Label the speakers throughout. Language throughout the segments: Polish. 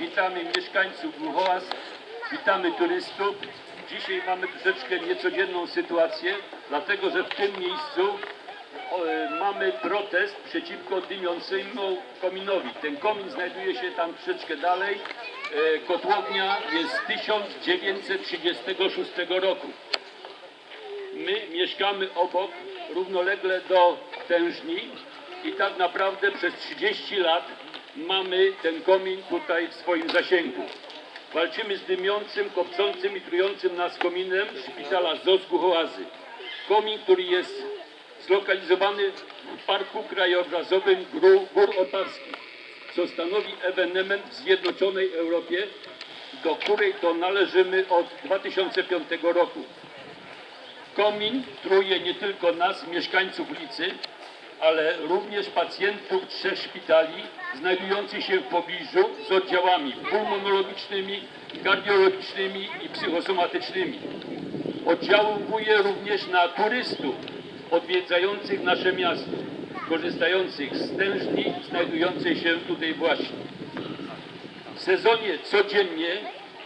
Speaker 1: witamy mieszkańców Głuchołaz, witamy turystów. Dzisiaj mamy troszeczkę niecodzienną sytuację, dlatego że w tym miejscu e, mamy protest przeciwko dymiącemu kominowi. Ten komin znajduje się tam troszeczkę dalej. E, Kotłownia jest z 1936 roku. My mieszkamy obok, równolegle do tężni i tak naprawdę przez 30 lat mamy ten komin tutaj w swoim zasięgu. Walczymy z dymiącym, kopcącym i trującym nas kominem szpitala ZOS Głuchołazy. Komin, który jest zlokalizowany w Parku Krajobrazowym Gór, Gór co stanowi ewenement w Zjednoczonej Europie, do której to należymy od 2005 roku. Komin truje nie tylko nas, mieszkańców ulicy, ale również pacjentów trzech szpitali znajdujących się w pobliżu z oddziałami pulmonologicznymi, kardiologicznymi i psychosomatycznymi. Oddziałuje również na turystów odwiedzających nasze miasto, korzystających z tężni znajdującej się tutaj właśnie. W sezonie codziennie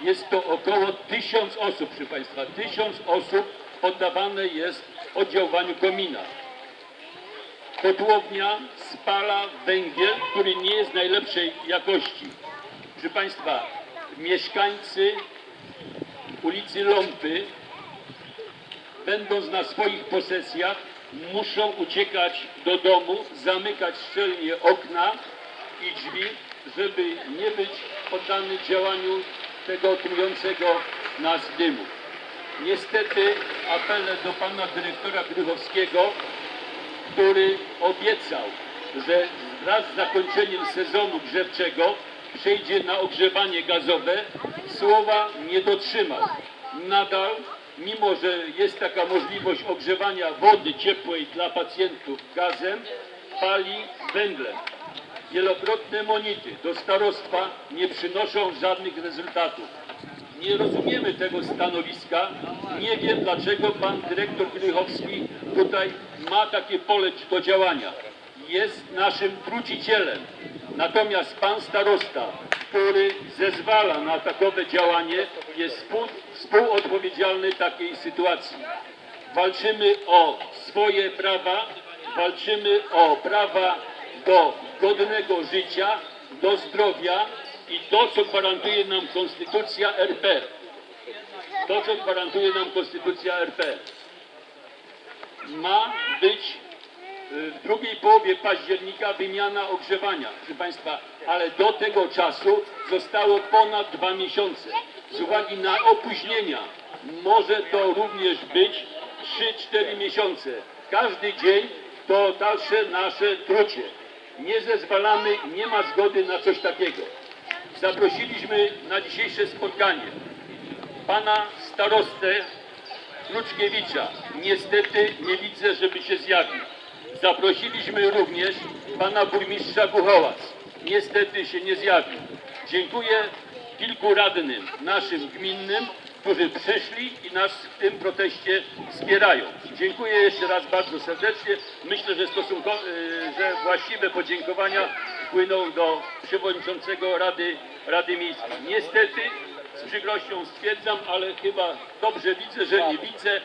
Speaker 1: jest to około tysiąc osób, proszę Państwa. Tysiąc osób poddawane jest oddziaływaniu komina. Kotłownia spala węgiel, który nie jest najlepszej jakości. Proszę Państwa, mieszkańcy ulicy Ląpy, będąc na swoich posesjach, muszą uciekać do domu, zamykać szczelnie okna i drzwi, żeby nie być poddany działaniu tego trującego nas dymu. Niestety apele do pana dyrektora Grychowskiego, który obiecał, że wraz z zakończeniem sezonu grzewczego przejdzie na ogrzewanie gazowe, słowa nie dotrzymał. Nadal, mimo że jest taka możliwość ogrzewania wody ciepłej dla pacjentów gazem, pali węglem. Wielokrotne monity do starostwa nie przynoszą żadnych rezultatów. Nie rozumiemy tego stanowiska. Nie wiem, dlaczego pan dyrektor Grychowski tutaj ma takie pole do działania. Jest naszym trucicielem. Natomiast pan starosta, który zezwala na takowe działanie, jest współ, współodpowiedzialny takiej sytuacji. Walczymy o swoje prawa, walczymy o prawa do godnego życia, do zdrowia i to, co gwarantuje nam Konstytucja RP. To, co gwarantuje nam Konstytucja RP. Ma być y, w drugiej połowie października wymiana ogrzewania, proszę Państwa, ale do tego czasu zostało ponad dwa miesiące. Z uwagi na opóźnienia może to również być 3-4 miesiące. Każdy dzień to dalsze nasze trucie. Nie zezwalamy, nie ma zgody na coś takiego. Zaprosiliśmy na dzisiejsze spotkanie pana starostę Kruczkiewicza. Niestety nie widzę, żeby się zjawił. Zaprosiliśmy również pana burmistrza Głuchołaz. Niestety się nie zjawił. Dziękuję kilku radnym naszym gminnym, którzy przyszli i nas w tym proteście wspierają. Dziękuję jeszcze raz bardzo serdecznie. Myślę, że, stosunko, y, że właściwe podziękowania płyną do przewodniczącego Rady, Rady Miejskiej. Niestety z przykrością stwierdzam, ale chyba dobrze widzę, że nie widzę e,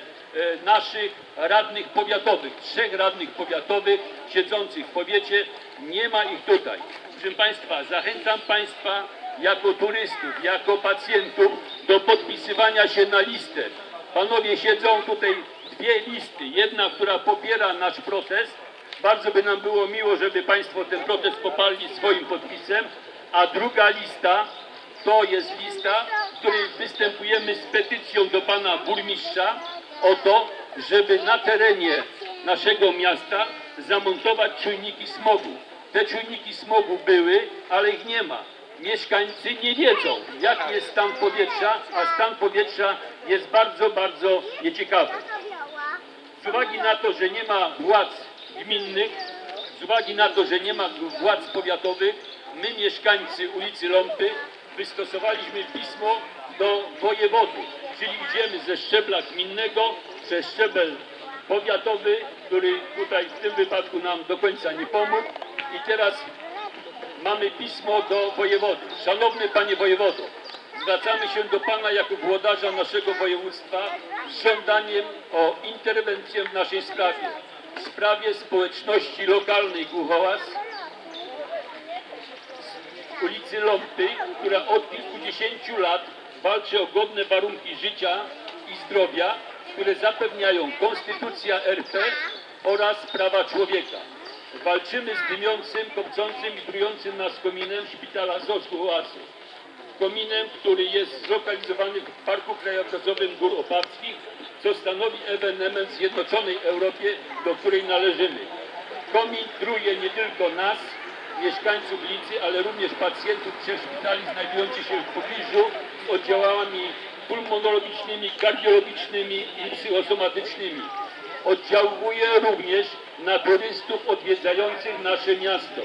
Speaker 1: naszych radnych powiatowych, trzech radnych powiatowych siedzących w powiecie, nie ma ich tutaj. Proszę Państwa, zachęcam Państwa jako turystów, jako pacjentów do podpisywania się na listę. Panowie siedzą tutaj dwie listy. Jedna, która popiera nasz protest. Bardzo by nam było miło, żeby Państwo ten protest poparli swoim podpisem. A druga lista, to jest lista, w której występujemy z petycją do pana burmistrza o to, żeby na terenie naszego miasta zamontować czujniki smogu. Te czujniki smogu były, ale ich nie ma. Mieszkańcy nie wiedzą, jaki jest stan powietrza, a stan powietrza jest bardzo, bardzo nieciekawy. Z uwagi na to, że nie ma władz gminnych, z uwagi na to, że nie ma władz powiatowych, my mieszkańcy ulicy Ląpy wystosowaliśmy pismo do wojewody, czyli idziemy ze szczebla gminnego przez szczebel powiatowy, który tutaj w tym wypadku nam do końca nie pomógł i teraz mamy pismo do wojewody. Szanowny panie wojewodo, zwracamy się do pana jako włodarza naszego województwa z żądaniem o interwencję w naszej sprawie. W sprawie społeczności lokalnej Głuchołaz ulicy Ląpy, która od kilkudziesięciu lat walczy o godne warunki życia i zdrowia, które zapewniają Konstytucja RP oraz prawa człowieka. Walczymy z dymiącym, kopcącym i trującym nas kominem szpitala ZOS Głuchołazy. Kominem, który jest zlokalizowany w Parku Krajobrazowym Gór Opawskich, co stanowi ewenement Zjednoczonej Europie, do której należymy. Komin truje nie tylko nas, mieszkańców ulicy, ale również pacjentów trzech szpitali znajdujących się w pobliżu z oddziałami pulmonologicznymi, kardiologicznymi i psychosomatycznymi. Oddziałuje również na turystów odwiedzających nasze miasto,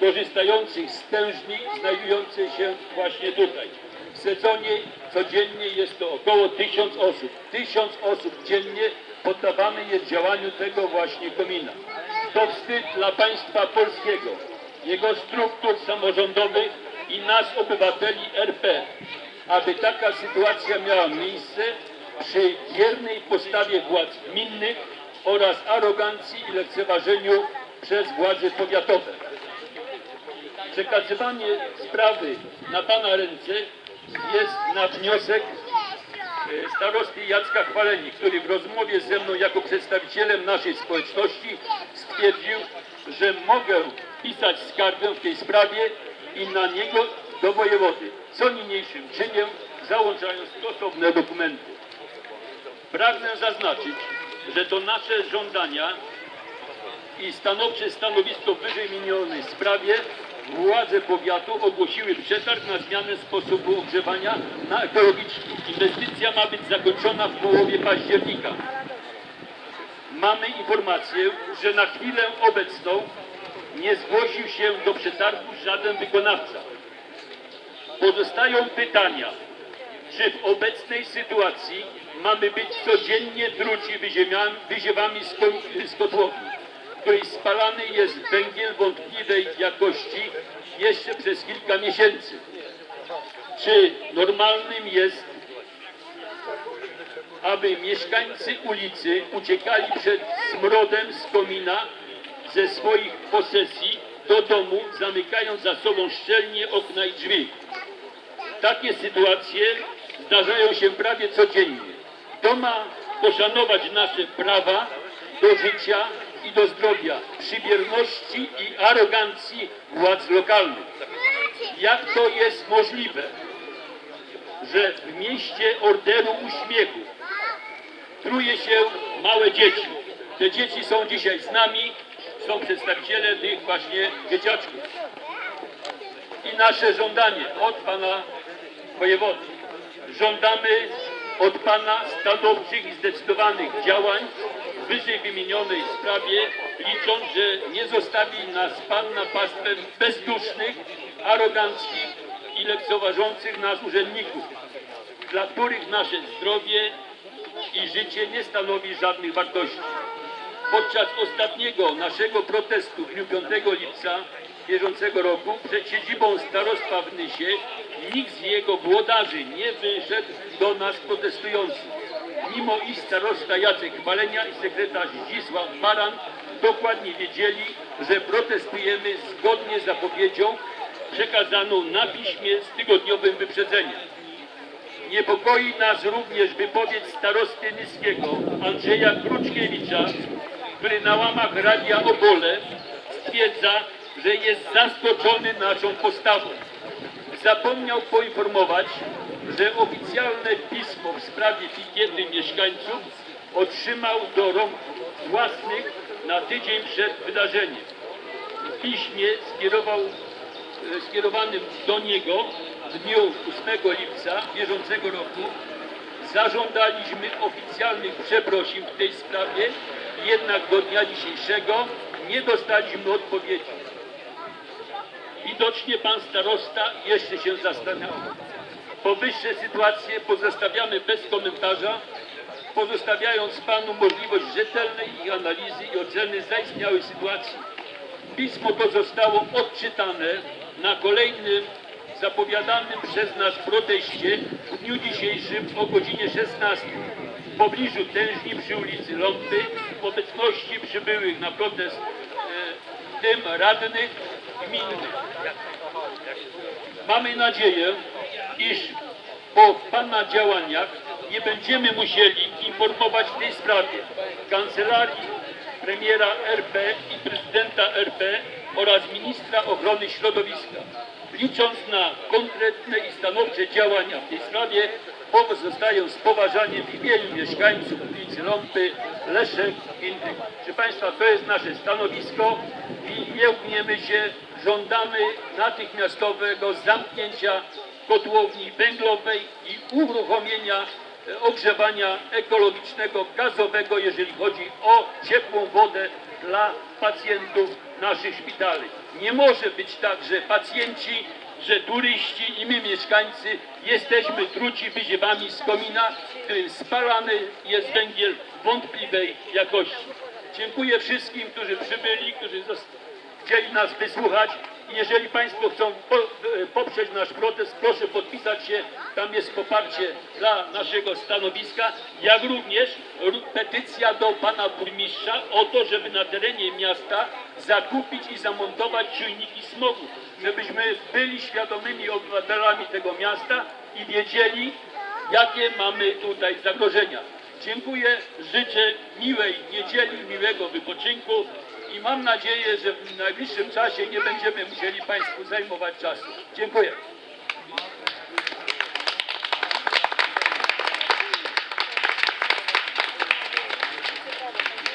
Speaker 1: korzystających z tężni znajdującej się właśnie tutaj. W sezonie codziennie jest to około tysiąc osób. Tysiąc osób dziennie poddawane jest działaniu tego właśnie komina. To wstyd dla państwa polskiego, jego struktur samorządowych i nas, obywateli RP, aby taka sytuacja miała miejsce przy wiernej postawie władz gminnych oraz arogancji i lekceważeniu przez władze powiatowe. Przekazywanie sprawy na Pana ręce jest na wniosek e, starosty Jacka Chwaleni, który w rozmowie ze mną jako przedstawicielem naszej społeczności stwierdził, że mogę pisać skargę w tej sprawie i na niego do wojewody, co niniejszym czynię, załączając stosowne dokumenty. Pragnę zaznaczyć, że to nasze żądania i stanowcze stanowisko w wyżej minionej sprawie władze powiatu ogłosiły przetarg na zmianę sposobu ogrzewania na ekologiczny. Inwestycja ma być zakończona w połowie października. Mamy informację, że na chwilę obecną nie zgłosił się do przetargu żaden wykonawca. Pozostają pytania, czy w obecnej sytuacji mamy być codziennie truci wyziewami z kotłowni, w której spalany jest węgiel wątpliwej jakości jeszcze przez kilka miesięcy. Czy normalnym jest, aby mieszkańcy ulicy uciekali przed smrodem z komina ze swoich posesji do domu, zamykając za sobą szczelnie okna i drzwi? Takie sytuacje zdarzają się prawie codziennie. To ma poszanować nasze prawa do życia i do zdrowia przy bierności i arogancji władz lokalnych. Jak to jest możliwe, że w mieście Orderu Uśmiechu truje się małe dzieci? Te dzieci są dzisiaj z nami, są przedstawiciele tych właśnie dzieciaczków i nasze żądanie od pana wojewody. Żądamy od pana stanowczych i zdecydowanych działań w wyżej wymienionej sprawie, licząc, że nie zostawi nas pan na pastwę bezdusznych, aroganckich i lekceważących nas urzędników, dla których nasze zdrowie i życie nie stanowi żadnych wartości. Podczas ostatniego naszego protestu w dniu 5 lipca bieżącego roku przed siedzibą starostwa w Nysie nikt z jego włodarzy nie wyszedł do nas protestujących. Mimo iż starosta Jacek Chwalenia i sekretarz Zdzisław Baran dokładnie wiedzieli, że protestujemy zgodnie z zapowiedzią przekazaną na piśmie z tygodniowym wyprzedzeniem. Niepokoi nas również wypowiedź starosty Nyskiego Andrzeja Kruczkiewicza, który na łamach Radia Opole stwierdza, że jest zaskoczony naszą postawą. Zapomniał poinformować, że oficjalne pismo w sprawie pikiety mieszkańców otrzymał do rąk własnych na tydzień przed wydarzeniem. W piśmie skierował e, skierowanym do niego w dniu 8 lipca bieżącego roku zażądaliśmy oficjalnych przeprosin w tej sprawie, jednak do dnia dzisiejszego nie dostaliśmy odpowiedzi. Widocznie pan starosta jeszcze się zastanawia. Powyższe sytuacje pozostawiamy bez komentarza, pozostawiając panu możliwość rzetelnej ich analizy i oceny zaistniałej sytuacji. Pismo to zostało odczytane na kolejnym zapowiadanym przez nas proteście w dniu dzisiejszym o godzinie 16 w pobliżu tężni przy ulicy Ląpy w obecności przybyłych na protest e, w tym radnych gminnych. Mamy nadzieję, iż po Pana działaniach nie będziemy musieli informować w tej sprawie Kancelarii Premiera RP i Prezydenta RP oraz Ministra Ochrony Środowiska. Licząc na konkretne i stanowcze działania w tej sprawie, pozostaję z poważaniem w imieniu mieszkańców ulicy Ląpy, Leszek i innych. Proszę Państwa, to jest nasze stanowisko i nie ugniemy się, żądamy natychmiastowego zamknięcia kotłowni węglowej i uruchomienia e, ogrzewania ekologicznego, gazowego, jeżeli chodzi o ciepłą wodę dla pacjentów naszych szpitali. Nie może być tak, że pacjenci, że turyści i my mieszkańcy jesteśmy truci wyziewami z komina, w którym spalany jest węgiel wątpliwej jakości. Dziękuję wszystkim, którzy przybyli, którzy chcieli nas wysłuchać. Jeżeli Państwo chcą e, poprzeć nasz protest, proszę podpisać się. Tam jest poparcie dla naszego stanowiska, jak również petycja do Pana Burmistrza o to, żeby na terenie miasta zakupić i zamontować czujniki smogu, żebyśmy byli świadomymi obywatelami tego miasta i wiedzieli, jakie mamy tutaj zagrożenia. Dziękuję, życzę miłej niedzieli, miłego wypoczynku i mam nadzieję, że w najbliższym czasie nie będziemy musieli Państwu zajmować czasu. Dziękuję.